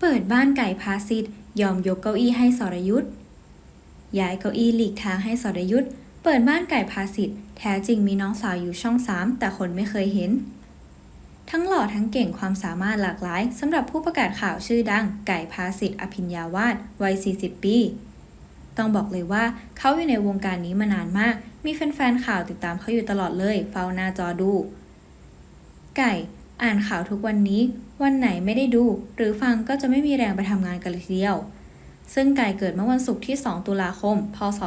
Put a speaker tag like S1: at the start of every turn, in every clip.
S1: เปิดบ้านไก่พาสิทธ์ยอมยกเก้าอี้ให้สรยุทธ์ย้ายเก้าอี้หลีกทางให้สรยุทธ์เปิดบ้านไก่พาสิทธ์แท้จริงมีน้องสาวอยู่ช่องสามแต่คนไม่เคยเห็น ทั้งหล่อทั้งเก่งความสามารถหลากหลายสำหรับผู้ประกาศข่าวชื่อดังไก่พาสิทธ์อภิญญาวาสวัย 40 ปี ต้องบอกเลยว่าเขาอยู่ในวงการนี้มานานมาก มีแฟนๆข่าวติดตามเขาอยู่ตลอดเลย เฝ้าหน้าจอดู ไก่ อ่านข่าวทุกวันนี้ วันไหนไม่ได้ดู หรือฟังก็จะไม่มีแรงไปทำงานกันเลยทีเดียว ซึ่งไก่เกิดเมื่อวันศุกร์ที่ 2 ตุลาคม พศ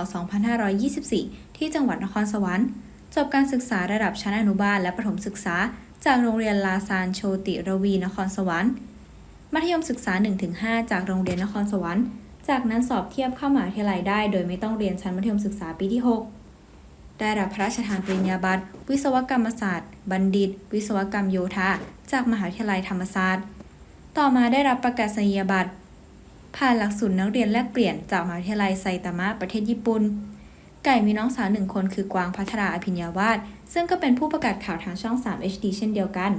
S1: 2524 ที่จังหวัดนครสวรรค์ จบการศึกษาระดับชั้นอนุบาลและประถมศึกษา จากโรงเรียนลาซานโชติรวีนครสวรรค์ มัธยมศึกษา 1-5 จากโรงเรียนนครสวรรค์ จากนั้นสอบเทียบเข้ามหาวิทยาลัยได้ โดยไม่ต้องเรียนชั้นมัธยมศึกษาปีที่ 6 ได้รับพระราชทานปริญญาบัตรวิศวกรรมศาสตร์ บัณฑิต วิศวกรรมโยธาจากมหาวิทยาลัยธรรมศาสตร์ ต่อมาได้รับประกาศนียบัตรผ่านหลักสูตรนักเรียนแลกเปลี่ยนจากมหาวิทยาลัยไซตามะประเทศญี่ปุ่นไก่มีน้องสาวหนึ่งคนคือกวางพัทราอภิญญาวาสซึ่งก็เป็นผู้ประกาศข่าวทางช่อง 3 HD เช่นเดียวกัน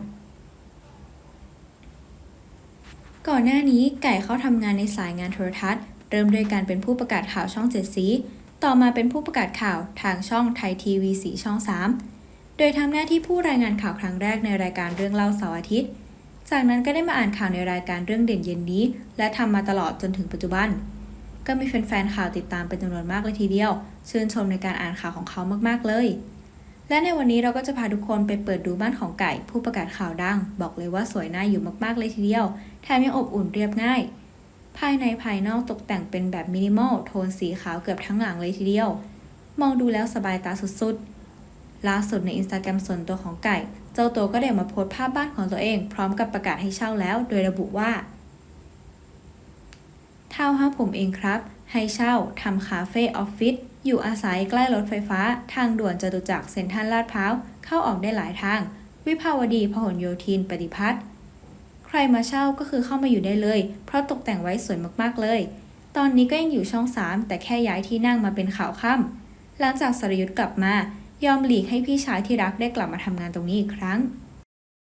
S1: ก่อนหน้านี้ไก่เข้าทำงานในสายงานโทรทัศน์ เริ่มโดยการเป็นผู้ประกาศข่าวช่องเจ็ดสี ต่อมาเป็นผู้ประกาศข่าวทางช่องไทยทีวีสีช่อง 3 โดยทำหน้าที่ผู้รายงานข่าวครั้งแรกในรายการเรื่องเล่าเสาร์อาทิตย์ จากนั้นก็ได้มาอ่านข่าวในรายการเรื่องเด่นเย็นนี้ และทำมาตลอดจนถึงปัจจุบัน ก็มีแฟนๆข่าวติดตามเป็นจำนวนมากเลยทีเดียว ชื่นชมในการอ่านข่าวของเขามากๆเลย และในวันนี้เราก็จะพาทุกคนไปเปิดดูบ้านของไก่ ผู้ประกาศข่าวดัง บอกเลยว่าสวยน่าอยู่มากๆเลยทีเดียว แถมยังอบอุ่นเรียบง่าย ภายในภายนอกตกแต่งเป็นแบบมินิมอลโทนสีขาวเกือบทั้งหลังเลยทีเดียว มองดูแล้วสบายตาสุดๆ ล่าสุดในอินสตาแกรมส่วนตัวของไก่ เจ้าตัวก็ได้ออกมาโพสต์ภาพบ้านของตัวเอง พร้อมกับประกาศให้เช่าแล้ว โดยระบุว่าเท่าวน์เฮาผมเองครับ ให้เช่าทำคาเฟ่ออฟฟิศอยู่อาศัยใกล้รถไฟฟ้า ทางด่วนจตุจักรเซ็นทรัลลาดพร้าว เข้าออกได้หลายทาง วิภาวดีพหลโยธินปฏิพัฒน์ รมาเช่าก็คือเข้ามาอยู่ได้เลย เพราะตกแต่งไว้สวยมากๆเลย ตอนนี้ก็ยังอยู่ช่อง 3 แต่แค่ย้ายที่นั่งมาเป็นข่าวค่ำหลังจากสรยุทธ์กลับมา ยอมหลีกให้พี่ชายที่รักได้กลับมาทำงานตรงนี้อีกครั้ง